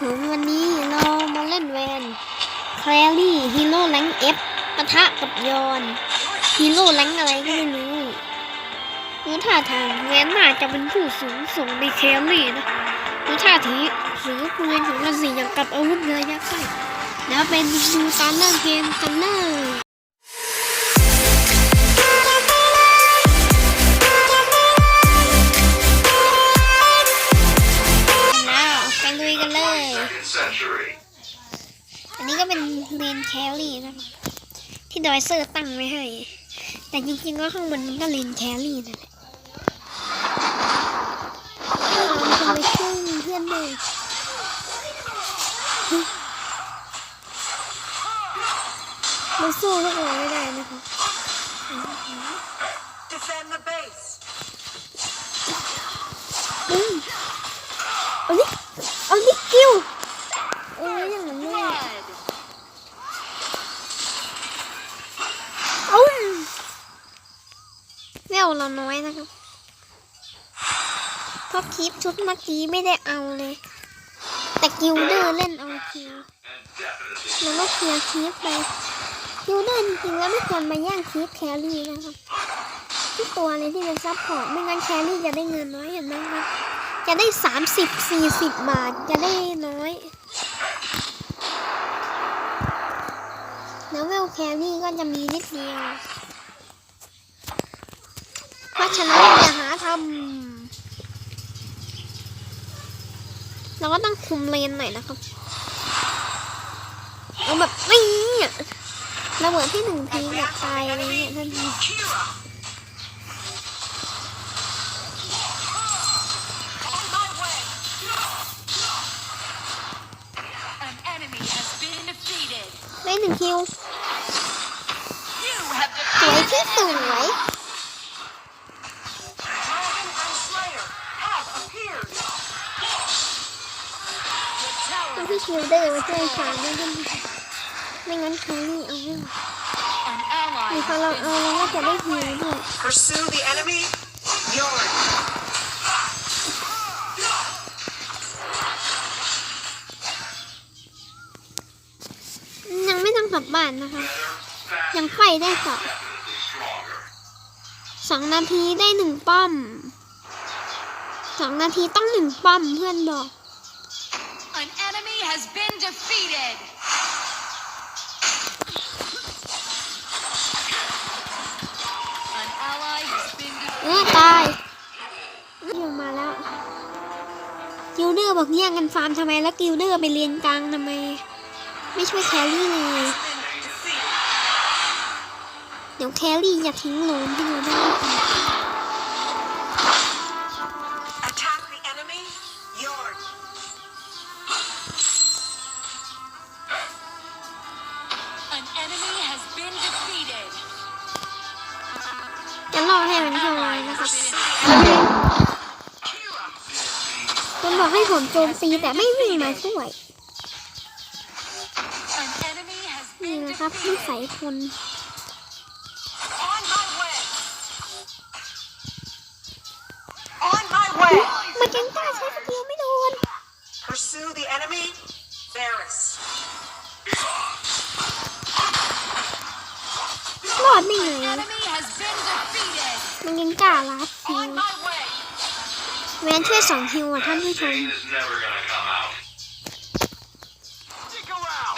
ผมวันนี้เรามาเล่นแวนแคลรี่ฮีโร่แรงเอฟปะทะกับยอนฮีโร่แรงอะไรก็ไม่รู้ดูท่าทางแวนน่าจะเป็นผู้สูงส่งในแคลรี่นะดูท่าทีหรือปืนของกระสีอย่างกับอาวุธระยะใกษ์เลยแล้วเปดูตอนเริ่มเกมกันเลย แครี่นะครับที่ดอยเซอร์ตั้งไว้ให้ แต่จริงๆก็ข้างบนมันก็เลนแครี่นั่นแหละเอาไปช่วยเพื่อนเลยมันสู้พวกเราไม่ได้นะครับ Defend the base. อืมเอาดิเอาดิคิวเอ้ยอย่างนั้นเลย Blood. เอาเวลเรา น้นะครับเพราะคลิปชุดเมื่อกี้ไม่ได้เอาเลย แต่กิลเดอร์เล่นเอาคิวแล้วก็เคลียร์คลิปไปกิลเดอร์จริงๆแล้วไม่ควรมาแย่งคลิปแครี่นะครับทุกตัวเลยที่เป็นซับพอร์ตไม่งั้นแครี่จะได้เงินน้อยเห็นไหมครับจะได้สามสิบสี่สิบบาทจะได้น้อยแล้วเวลแครี่ก็จะมีนิดเดียว ฉะนั้นอย่าหาทำเราก็ต้องคุมเลนหน่อยนะครับเอาแบบไม่เนี่ยระเบิดที่หนึ่งทีแบบตายอะไรเงี้ยทันนี้ได้หนึ่งคิวสวยที่ส an วย enemy. เอา tower พี่คิวเดอร์มาช่วยสามด้วยกันไม่งั้นแครี่เอาไม่ไหว an ally มีพอเราเอา been เราก็จะได้ฮิวด้วย Pursue the enemy. Yours. ยังไม่ต้องกลับบ้านนะคะ ยังไฟได้ต่อสองนาทีได้หนึ่งป้อมสองนาทีต้องหนึ่งป้อมเพื่อนบอก defeated. An ally has been เอ defeated. อตายยิงมาแล้ว กิลเดอร์บอกแย่งกันฟาร์มทำไม แล้วกิลเดอร์ไปเรียนกลางทำไม ไม่ช่วยแครี่เลยเดี๋ยวแครี่อย่าทิ้งโลมที่เราได้ ให้มันเข้าไว้นะครับคุณบอกให้ผมโจมตีแต่ไม่มีมาช่วยนี่นะครับที่ใส่คน แวนช่วยสองคิวอะท่านผู้ชม Pain is never gonna come out. Stick around.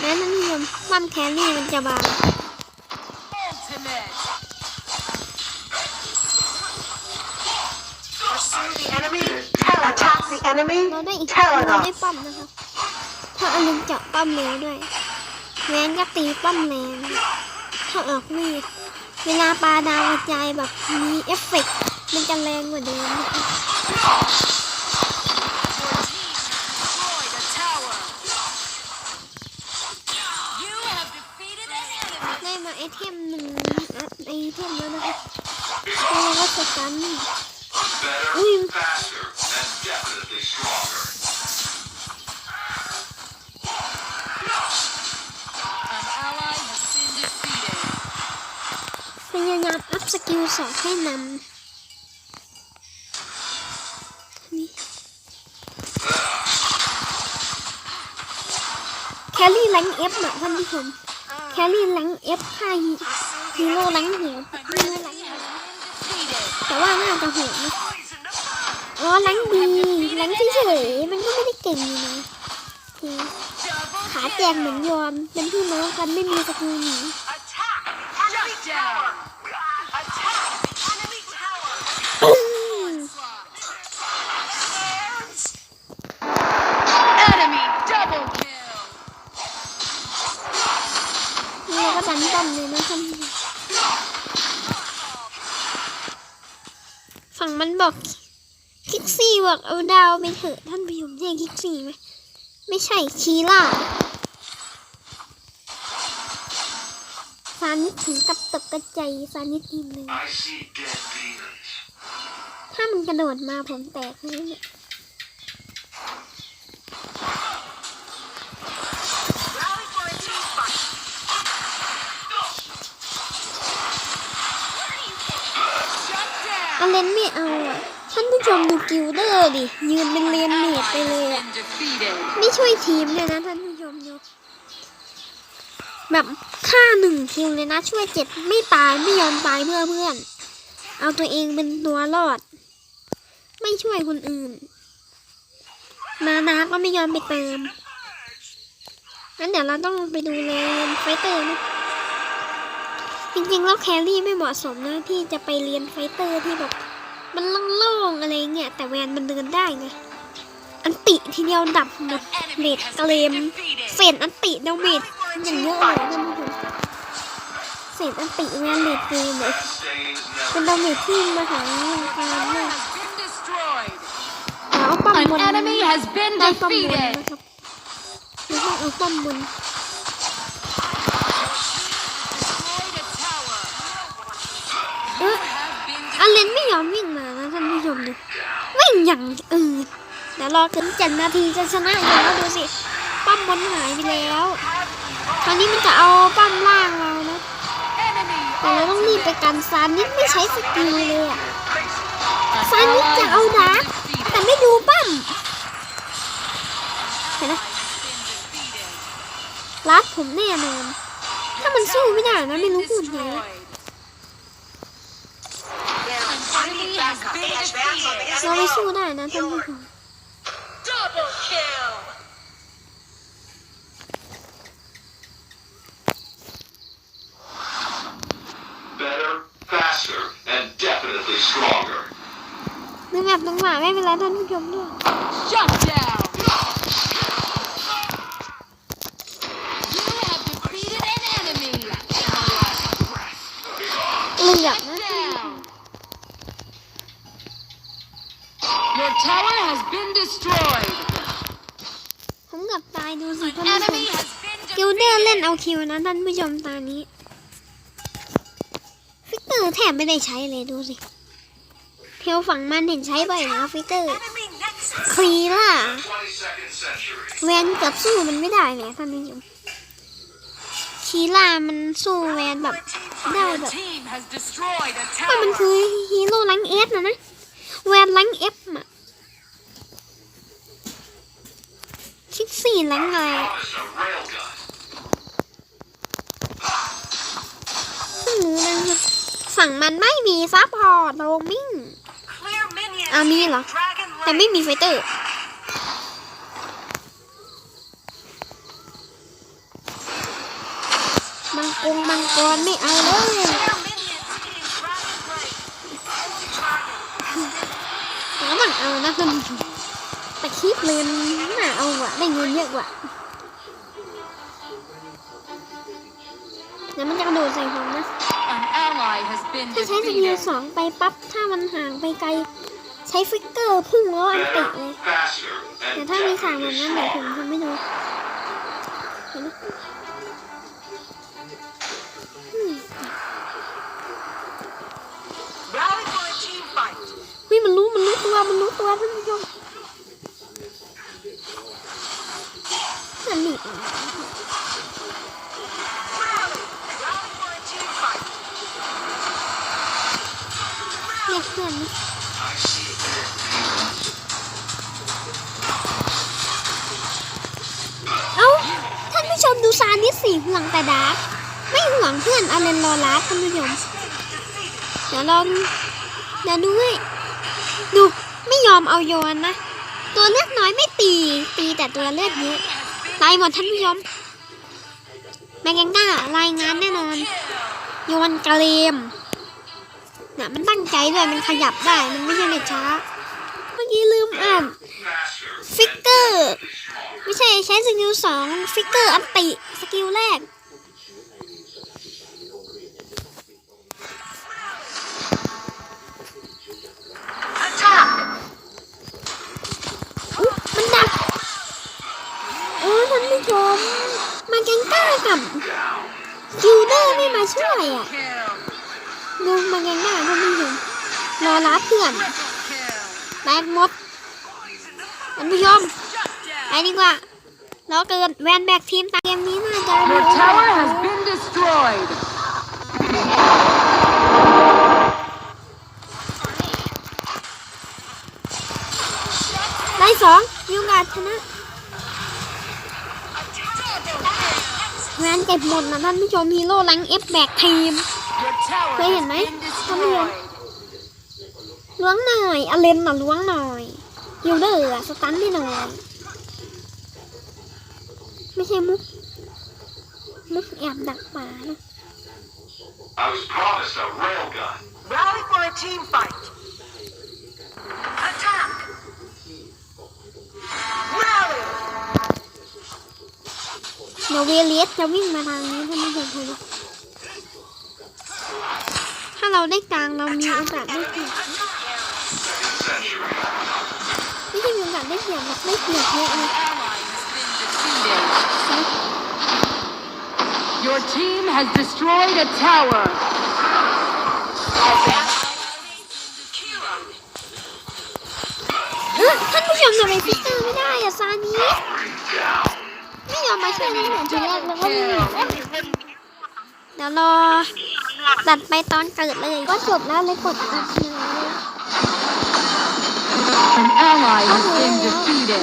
แม้ท่านผู้ชมปั้มแครี่มันจะบาง Ultimate. Pursue the enemy. Attack the enemy. เราได้อีกเราได้ปั้มนะครับถ้าอลินเจาะปั้มเร็วด้วยแวนก็ตีปั้มแรงถ้าออกมีด เวลาปลาดาวกระจายแบบมีเอฟเฟกต์มันจะแรงกว่าเดิม พยายามอัพสกิลสองให้นำแคลรี่แรงเอฟหน่อยท่านผู้ชมแคลรี่แรงเอฟห้าฮีโร่แรงเหวี่แงแต่ว่าน่าจะหัวนะอ๋อแรงบีแรงเฉยมันก็ไม่ได้เก่งนะขาแจงเหมือนยอมเป็นพี่น้องกันไม่มีสกิลหนี บอกคิกซี่บอกเอาดาวไปเถอะท่านผู้ชมใช่คิกซี่ไหมไม่ใช่คีล่าซานิดถึงกับตกกระใจยซานิดทีมหนึ่งถ้ามันกระโดดมาผมแตกเลยเนี่ย อเลนไม่เอาอะ ท่านผู้ชมดูกิลเดอร์ดิ ยืนเป็นเรียนเมดไปเลยอะ ไม่ช่วยทีมเลยนะท่านผู้ชมดู แบบฆ่าหนึ่งคิวเลยนะ ช่วยเจ็ดไม่ตายไม่ยอมตายเพื่อเพื่อน เอาตัวเองเป็นตัวรอด ไม่ช่วยคนอื่น มานาก็ไม่ยอมไปเติมงั้นเดี๋ยวเราต้องไปดูเลนไฟเตอร์นะ จริงๆ แล้วแครี่ไม่เหมาะสมนะที่จะไปเรียนไฟเตอร์ที่แบบมันโล่งๆอะไรเงี้ยแต่แวนมันเดินได้ไงอันติทีเดียวดับหมด An เม enemy ด has กระเลม been defeated. เศษอันติเดาเมดอย่างเยอะเลยท่านผู้ชมเศษอันติแวนเลดเกมเลย Stains เป็น never ดาเมจที่มาหาการ Tower มาก has been destroyed. เอาป้อม An บน enemy has been ได้ป้อมบน defeated. นะครับแล้วก็เอาป้อมบน อย่างอืดเดี๋ยวรอถึงเจ็ดนาทีจะชนะอยู่แล้วดูสิ ป้อมบนหายไปแล้ว ตอนนี้มันจะเอาป้อมล่างเรานะ แต่เราต้องรีบไปกันซานนิดไม่ใช้สกิลเลยอะซานนิดจะเอาดาร์กแต่ไม่ดูป้อมเห็นไหมรัดผมแน่นอนถ้ามันสู้ไม่ได้นะไม่รู้พูดไงนะ An enemy has been defeated. เราไปสู้ได้นะท่านผู้ชมนึกแบบน้องหมาไม่เป็นไรท่านผู้ชมด้วย Shut down. You have defeated an enemy. เหลือก Shut นะ down. Your tower has been destroyed. ผมเกือบตายดูสิท่านผู้ชม Enemy has been กิลเดอร์ defeated. เล่นเอาคิวนะท่านผู้ชมตอนนี้ ฟิกเกอร์แทบไม่ได้ใช้เลยดูสิเพียวฝั่งมันเห็นใช้บ่อยนะฟิกเกอร์ Enemy nexus! คลีล่ะ 22nd century. แวนเกือบสู้มันไม่ได้เลยท่านผู้ชมคีล่ามันสู้แวนแบบ ได้ Your แบบ team has destroyed a ว่ามัน tower. คือฮีโร่แรงเอฟนะนะ แวนแรงเอฟอะ ชิกซี่แรงอะไรอะ Promise a railgun. เพิ่งรู้นะครับฝั่งมันไม่มีซัพพอร์ตโรมิง Clear minions! อ่ามีเหรอ แต่ไม่มีไฟเตอร์มังกรมังกรไม่เอาเลยแล้วมันเอานะท่านผู้ชม แต่คลิปเลนน่าเอาอะได้เงินเยอะกว่าเดี๋ยวมันจะกระโดดใส่ผมนะ An ally has been ถ้าใช้สกิล defeated. สองไปปั๊บ ถ้ามันห่างไปไกล ใช้ฟิกเกอร์พุ่งแล้วอันติ Better, เลย faster, แต่ and ถ้ามีสามแบบ definitely นั้นเดี๋ยวผม stronger. ทำไม่ดูเห็นไหมอืม Rally for a team fight! เฮ้ยมันรู้มันรู้ตัวมันรู้ตัวท่านผู้ชม นั่นนี่ Rally! Rally for a team fight! เรียกเพื่อนนะ I see dead demons. เอ้า ท่านผู้สิห่วงแต่ดาร์กไม่ห่วงเพื่อนอาเลนลอรัสท่านผู้ชม เดี๋ยวลองเดี๋ยวดูให้ดู ไม่ยอมเอาโยนนะ ตัวเลือดน้อยไม่ตี ตีแต่ตัวเลือดเยอะ ตายหมดท่านผู้ชมแมงแกงก้ารายงานแน่นอนโยนกระเลมน่ะมันตั้งใจด้วยมันขยับได้มันไม่ใช่เด็กช้า เมื่อกี้ลืมอ่านฟิกเกอร์ ไม่ใช่ใช้สกิลสองฟิกเกอร์อันติสกิลแรก ช่วยอะ Kill! ดูมาแกงก้าท่านผู้ชมรอรับเพื่อน Kill! แตกหมดท่านผู้ชมไปดีกว่าเราเกิดแวนแบกทีมตามเกมนี้น่าจะ Your tower has been destroyed. ได้สองยูกาชนะ แวนเก็บหมดนะท่านผู้ชมฮีโร่แรงเอฟแบกทีม Your tower Thấy has hình mấy? been Không hiểu. destroyed. ล้วงหน่อยอเลนน่ะล้วงหน่อยยูเดอร์อะสตันให้หน่อยไม่ใช่มุกมุกแอบดักป่านะ I was promised a railgun. Rally for a team fight! เดี๋ยวเวเลียสจะวิ่งมาทางนี้ท่านผู้ชมดูถ้าเราได้กลางเรามีโอกาสได้เปรียบ Century. ไม่ใช่มีโอกาสได้เปรียบหรอกได้เปรียบเยอะเลย Your team has destroyed a tower. เออท่านผู้ชมทำไมฟิกเกอร์ไม่ได้อะซานี้ Powering down. ไม่ยอมมาช่วยตั้งแต่ทีแรกแล้วก็ไม่เดี๋ยวรอตัดไปตอนเกิดเลย ก็จบแล้วเลยกดตัดเลย An ally ก็ has been defeated.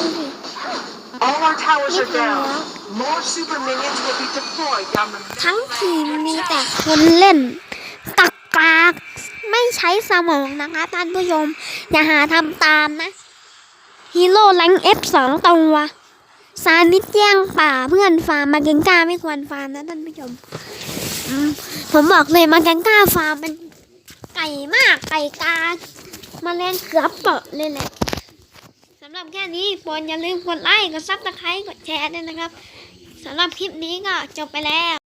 All our towers are down. More super minions will be deployed down the ทั้งทีมมีแต่คนเล่น ตักกากไม่ใช้สมองนะคะท่านผู้ชม อย่าหาทำตามนะ ฮีโร่แรงเอฟสองตัว ซานิดแย่งป่าเพื่อนฟาร์มมาเกงก้าไม่ควรฟาร์มนะท่านผู้ชมผมบอกเลยมาเกงก้าฟาร์มมันไก่มากไก่กามาแรงเกือบเปาะเลยแหละสำหรับแค่นี้โปรดอย่าลืมกดไลค์กดซับสไครต์กดแชร์ด้วยนะครับสำหรับคลิปนี้ก็จบไปแล้ว